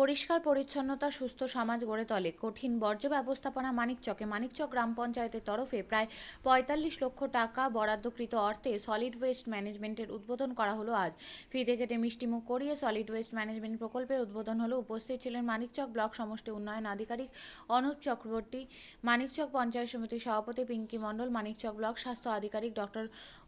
পরিষ্কার পরিচ্ছন্নতা, সুস্থ সমাজ গড়ে তোলে। কঠিন বর্জ্য ব্যবস্থাপনা মানিকচকে মানিকচক গ্রাম পঞ্চায়েতের তরফে প্রায় পঁয়তাল্লিশ লক্ষ টাকা বরাদ্দকৃত অর্থে সলিড ওয়েস্ট ম্যানেজমেন্টের উদ্বোধন করা হলো আজ। ফিতে কেটে মিষ্টিমুখ করিয়ে সলিড ওয়েস্ট ম্যানেজমেন্ট প্রকল্পের উদ্বোধন হলো। উপস্থিত ছিলেন মানিকচক ব্লক সমষ্টি উন্নয়ন আধিকারিক অনুপ চক্রবর্তী, মানিকচক পঞ্চায়েত সমিতির সভাপতি পিঙ্কি মণ্ডল, মানিকচক ব্লক স্বাস্থ্য আধিকারিক ডক্টর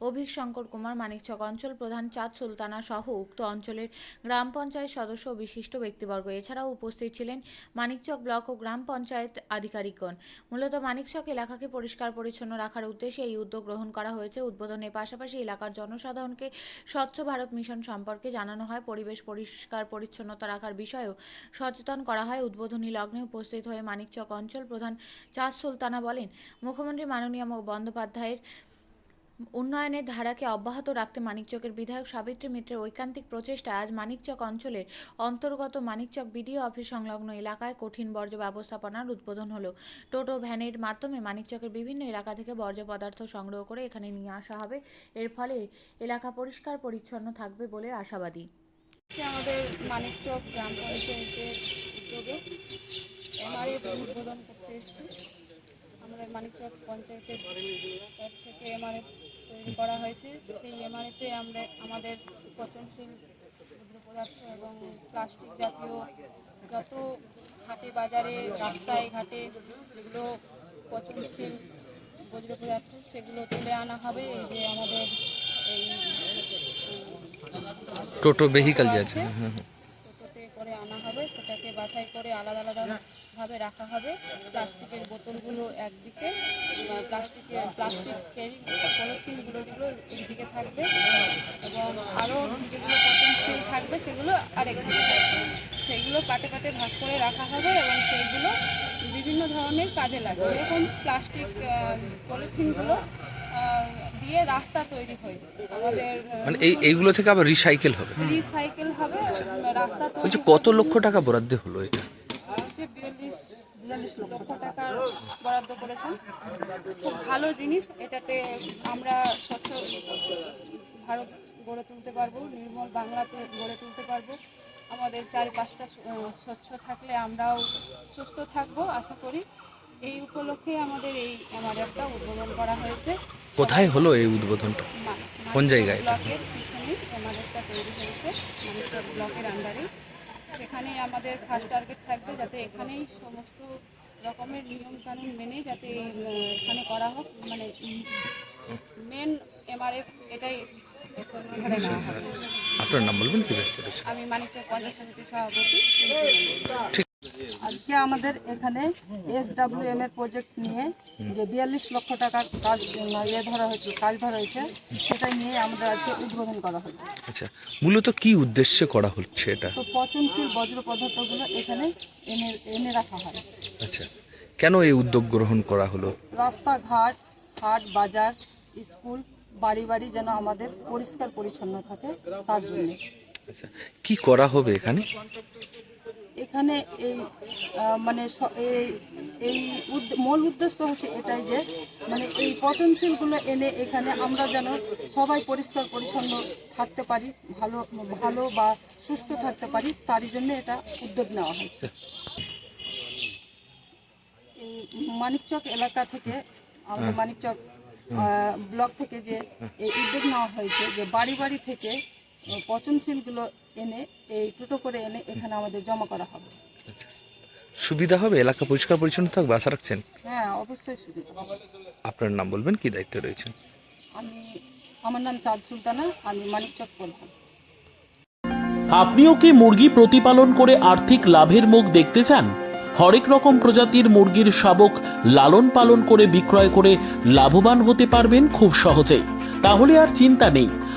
অভিক শঙ্কর কুমার, মানিকচক অঞ্চল প্রধান চাঁদ সুলতানা সহ উক্ত অঞ্চলের গ্রাম পঞ্চায়েত সদস্য বিশিষ্ট ব্যক্তিবর্গ। এছাড়াও উপস্থিত ছিলেন মানিকচক ব্লক ও গ্রাম পঞ্চায়েত আধিকারিকগণ। মূলত মানিকচক এলাকাকে পরিষ্কার পরিচ্ছন্ন রাখার উদ্দেশ্যে এই উদ্যোগ গ্রহণ করা হয়েছে। উদ্বোধনের পাশাপাশি এলাকার জনসাধারণকে স্বচ্ছ ভারত মিশন সম্পর্কে জানানো হয়। পরিবেশ পরিষ্কার পরিচ্ছন্নতা রাখার বিষয়েও সচেতন করা হয়। উদ্বোধনী লগ্নে উপস্থিত হয়ে মানিকচক অঞ্চল প্রধান চাঁদ সুলতানা বলেন, মুখ্যমন্ত্রী মাননীয় বন্দ্যোপাধ্যায়ের উন্নয়নের ধারাকে অব্যাহত রাখতে মানিকচকের বিধায়ক সাবিত্রী মিত্রের ঐকান্তিক প্রচেষ্টায় আজ মানিকচক অঞ্চলের অন্তর্গত মানিকচক বিডিও অফিস সংলগ্ন এলাকায় কঠিন বর্জ্য ব্যবস্থাপনার উদ্বোধন হলো। টোটো ভ্যানের মাধ্যমে মানিকচকের বিভিন্ন এলাকা থেকে বর্জ্য পদার্থ সংগ্রহ করে এখানে নিয়ে আসা হবে। এর ফলে এলাকা পরিষ্কার পরিচ্ছন্ন থাকবে বলে আশাবাদী। আমাদের মানিকচক গ্রাম পঞ্চায়েতের উদ্যোগে উদ্বোধন করতে এসেছি। মানিকচক পঞ্চায়েতের তরফ থেকে এমআরএ তৈরি করা হয়েছে। সেই এমআরএতে আমরা আমাদের পচনশীল ক্ষুদ্র পদার্থ এবং প্লাস্টিক জাতীয় যত হাটে বাজারে রাস্তায় ঘাটে যেগুলো পচনশীল বজ্র পদার্থ সেগুলো তুলে আনা হবে। এই যে আমাদের এই টোটো ভেহিকাল যে আছে আছে, হুম, হুম। টোটোতে করে আনা হবে। সেটাকে বাছাই করে আলাদা আলাদা ভাবে রাখা হবে। প্লাস্টিকের বোতলগুলো একদিকে প্লাস্টিকের প্লাস্টিক ক্যারি পলিথিনগুলো যেগুলো একদিকে থাকবে এবং আরও যেগুলো পচনশীল থাকবে সেগুলো আরেকদিকে থাকবে। সেইগুলো কাটে কাটে ভাগ করে রাখা হবে এবং সেইগুলো বিভিন্ন ধরনের কাজে লাগবে। যেরকম প্লাস্টিক পলিথিনগুলো দিয়ে রাস্তা তৈরি হয়। আমাদের মানে এই এইগুলো থেকে আবার রিসাইকেল হবে? রিসাইকেল হবে রাস্তা তৈরি কত লক্ষ টাকা বরাদ্দ হলো এটা? বিয়াল্লিশ লক্ষ টাকার বরাদ্দ করেছেন। খুব ভালো জিনিস এটাতে আমরা স্বচ্ছ ভারত গড়ে তুলতে পারব নির্মল বাংলাতে গড়ে তুলতে পারব। আমাদের চারিপাশটা স্বচ্ছ থাকলে আমরাও সুস্থ থাকব আশা করি। এই উপলক্ষে আমাদের এই এমআরএফটা উদ্বোধন করা হয়েছে। কোথায় হলো এই উদ্বোধনটা? কোন জায়গায়? ব্লকের পিছনে এমআরএফটা তৈরি হয়েছে ব্লকের আন্ডারে সেখানে আমাদের ফার্স্ট টার্গেট থাকবে যাতে এখানেই সমস্ত রকমের নিয়ম কানুন মেনে যাতে এখানে করা হোক। মানে মেন এমআরএফ এটাই আপনার নাম বলবেন আমি মানিক পঞ্চায়েত সমিতির সভাপতি। আজকে আমাদের এখানে এস ডাব্লিউ এম এর প্রজেক্ট নিয়ে যে বিয়াল্লিশ লক্ষ টাকার কাজ ইয়ে ধরা হয়েছে কাজ ধরা হয়েছে সেটাই নিয়ে আমাদের আজকে উদ্বোধন করা হলো। আচ্ছা মূলত কি উদ্দেশ্যে করা হচ্ছে এটা? তো পচনশীল বজ্র পদার্থগুলো এখানে এনে এনে রাখা হয়। আচ্ছা কেন এই উদ্যোগ গ্রহণ করা হলো? রাস্তাঘাট হাট বাজার স্কুল বাড়ি বাড়ি যেন আমাদের পরিষ্কার পরিচ্ছন্ন থাকে তার জন্য। আচ্ছা কি করা হবে এখানে? এখানে এই মানে এই এই মূল উদ্দেশ্য হচ্ছে এটাই যে মানে এই পচনশীলগুলো এনে এখানে আমরা যেন সবাই পরিষ্কার পরিচ্ছন্ন থাকতে পারি ভালো ভালো বা সুস্থ থাকতে পারি তারই জন্য এটা উদ্যোগ নেওয়া হয়েছে এই মানিকচক এলাকা থেকে আমাদের মানিকচক ব্লক থেকে যে এই উদ্যোগ নেওয়া হয়েছে যে বাড়ি বাড়ি থেকে পচনশীলগুলো এনে এই টোটো করে এনে এখানে আমাদের জমা করা হবে। সুবিধা হবে? এলাকা পরিষ্কার পরিচ্ছন্ন থাকবে আশা রাখছেন? হ্যাঁ অবশ্যই সুবিধা আপনার নাম বলবেন কি দায়িত্বে রয়েছেন? আমি আমার নাম চাঁদ সুলতানা আমি মানিকচক প্রধান আপনিও কি মুরগি প্রতিপালন করে আর্থিক লাভের মুখ দেখতে চান? হরেক রকম প্রজাতির মুরগির শাবক লালন পালন করে বিক্রয় করে লাভবান হতে পারবেন খুব সহজেই। তাহলে আর চিন্তা নেই।